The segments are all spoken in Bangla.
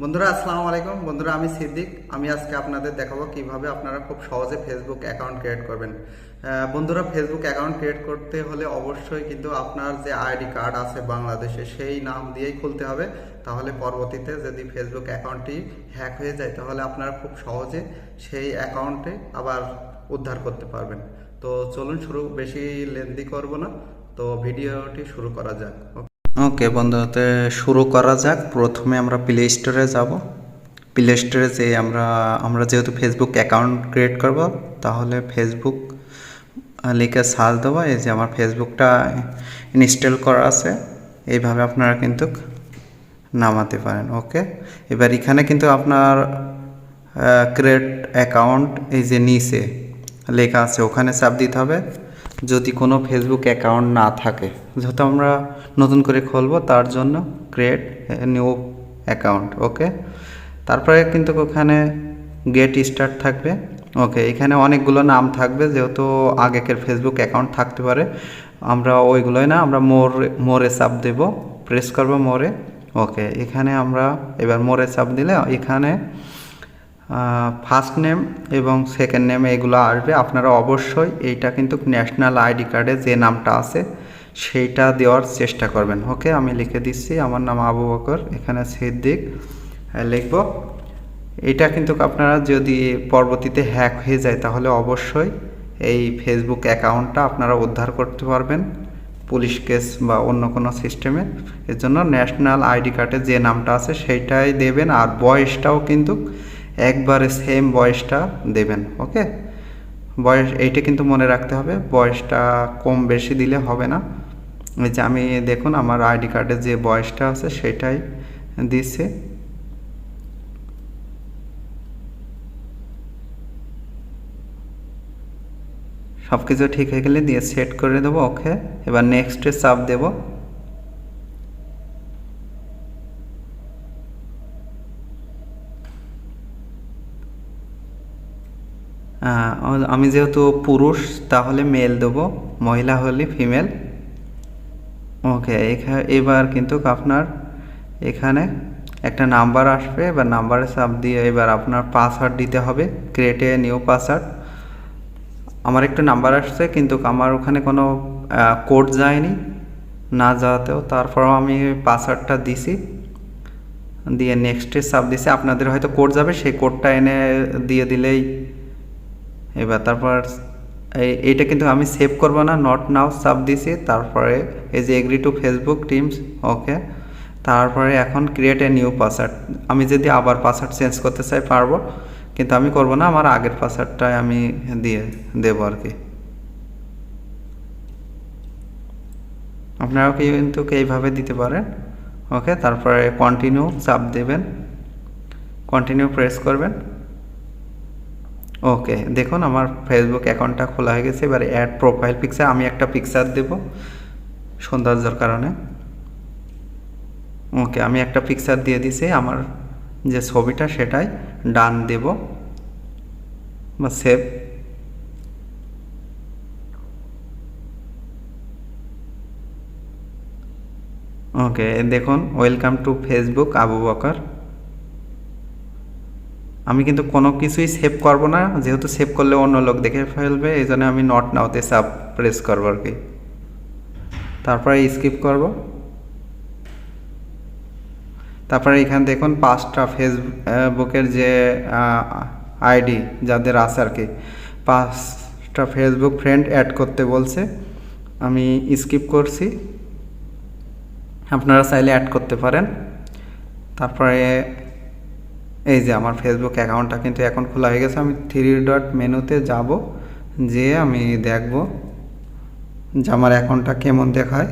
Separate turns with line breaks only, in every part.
বন্ধুরা, আসসালামু আলাইকুম। বন্ধুরা, আমি সিদ্দিক। আমি আজকে আপনাদের দেখাবো কীভাবে আপনারা খুব সহজে ফেসবুক অ্যাকাউন্ট ক্রিয়েট করবেন। বন্ধুরা ফেসবুক অ্যাকাউন্ট ক্রিয়েট করতে হলে অবশ্যই কিন্তু আপনার যে আইডি কার্ড আছে বাংলাদেশে, সেই নাম দিয়েই খুলতে হবে। তাহলে পরবর্তীতে যদি ফেসবুক অ্যাকাউন্টটি হ্যাক হয়ে যায়, তাহলে আপনারা খুব সহজে সেই অ্যাকাউন্টে আবার উদ্ধার করতে পারবেন। তো চলুন, শুরু, বেশি লেন্দি করব না। তো ভিডিওটি শুরু করা যাক। ওকে বন্ধুতে শুরু করা যাক। প্রথমে আমরা প্লে স্টোরে যাব। প্লে স্টোরে যে আমরা আমরা যেহেতু ফেসবুক অ্যাকাউন্ট ক্রিয়েট করব, তাহলে ফেসবুক লিখে সার্চ দেবো। এই যে আমার ফেসবুকটা ইনস্টল করা আছে। এইভাবে আপনারা কিন্তু নামাতে পারেন ওকে এবার এখানে কিন্তু আপনার ক্রিয়েট অ্যাকাউন্ট এই যে নিচে লেখা আছে, ওখানে চাপ দিতে হবে। যদি কোনো ফেসবুক অ্যাকাউন্ট না থাকে, যেহেতু আমরা নতুন করে খুলবো, তার জন্য ক্রিয়েট নিউ অ্যাকাউন্ট ওকে তারপরে কিন্তু ওখানে গেট স্টার্ট থাকবে ওকে এখানে অনেকগুলো নাম থাকবে, যেহেতু আগেকের ফেসবুক অ্যাকাউন্ট থাকতে পারে, আমরা ওইগুলোই না, আমরা মোর, মোরে চাপ দেব প্রেস করব মোরে ওকে এখানে আমরা, এবার মোরে চাপ দিলে এখানে ফার্স্ট নেম এবং সেকেন্ড নেম এগুলো আসবে। আপনারা অবশ্যই এইটা কিন্তু ন্যাশনাল আইডি কার্ডে যে নামটা আছে, সেইটা দেওয়ার চেষ্টা করবেন। ওকে আমি লিখে দিচ্ছি, আমার নাম আবু বকর, এখানে সিদ্দিক লিখব। এটা কিন্তু আপনারা যদি পরবর্তীতে হ্যাক হয়ে যায়, তাহলে অবশ্যই এই ফেসবুক অ্যাকাউন্টটা আপনারা উদ্ধার করতে পারবেন পুলিশ কেস বা অন্য কোনো সিস্টেমে এর জন্য ন্যাশনাল আইডি কার্ডে যে নামটা আছে, সেইটাই দেবেন। আর বয়সটাও কিন্তু একবারে সেম বয়সটা দেবেন ওকে বয়স, এইটা কিন্তু মনে রাখতে হবে, বয়সটা কম বেশি দিলে হবে না। এই যে আমি দেখুন, আমার আইডি কার্ডে যে বয়সটা আছে, সেটাই দিচ্ছে সব কিছু ঠিক হয়ে গেলে দিয়ে সেট করে দেবো ওকে এবার নেক্সটে চাপ দেবো। আমি যেহেতু পুরুষ, তাহলে মেল দেবো। মহিলা হলে ফিমেল ওকে এবার কিন্তু আপনার এখানে একটা নাম্বার আসবে। এবার নাম্বারে চাপ দিয়ে এবার আপনার পাসওয়ার্ড দিতে হবে। ক্রিয়েটে নিউ পাসওয়ার্ড আমার একটু নাম্বার আসছে, কিন্তু আমার ওখানে কোনো কোড যায়নি। না যাওয়াতেও তারপরও আমি পাসওয়ার্ডটা দিছি। দিয়ে নেক্সটে সাব দিছি। আপনাদের হয়তো কোড যাবে, সেই কোডটা এনে দিয়ে দিলেই এবার তারপর এই, এইটা কিন্তু আমি সেভ করব না নট নাও সাব দিছি, তারপরে এই যে agree to Facebook teams okay তারপরে এখন ক্রিয়েট এ নিউ পাসওয়ার্ড আমি যদি আবার পাসওয়ার্ড চেঞ্জ করতে চাই পারব, কিন্তু আমি করব না, আমার আগের পাসওয়ার্ডটাই আমি দিয়ে দেবো আর কি। আপনারাও কিন্তু এইভাবে দিতে পারেন ওকে তারপরে কন্টিনিউ চাপ দেবেন কন্টিনিউ প্রেস করবেন ওকে দেখুন আমার ফেসবুক অ্যাকাউন্টটা খোলা হয়ে গেছে। এবার অ্যাড প্রোফাইল পিকচার আমি একটা পিকচার দেব সৌন্দর্যের কারণে। ওকে আমি একটা পিকচার দিয়ে দিছি। আমার যে ছবিটা সেটাই ডান দেব বা সেভ ওকে দেখুন welcome to Facebook Abu Bakar আমি কিন্তু কোনো কিছুই সেভ করব না। যেহেতু সেভ করলে অন্য লোক দেখে ফেলবে, এই জন্য আমি নট নাওতে সাব প্রেস করব আর কি। তারপরে স্কিপ করব। তারপরে এখানে দেখুন পাঁচটা ফেসবুকের যে আইডি যাদের আছে আর কি পাঁচটা ফেসবুক ফ্রেন্ড অ্যাড করতে বলছে, আমি স্কিপ করছি। আপনারা চাইলে অ্যাড করতে পারেন। তারপরে এই যে আমার ফেসবুক অ্যাকাউন্টটা কিন্তু এখন খোলা হয়ে গেছে। আমি থ্রি ডট মেনুতে যাব, যেয়ে আমি দেখব যে আমার অ্যাকাউন্টটা কেমন দেখায়।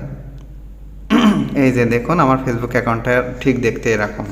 এই যে দেখুন, আমার ফেসবুক অ্যাকাউন্টটা ঠিক দেখতে এরকম।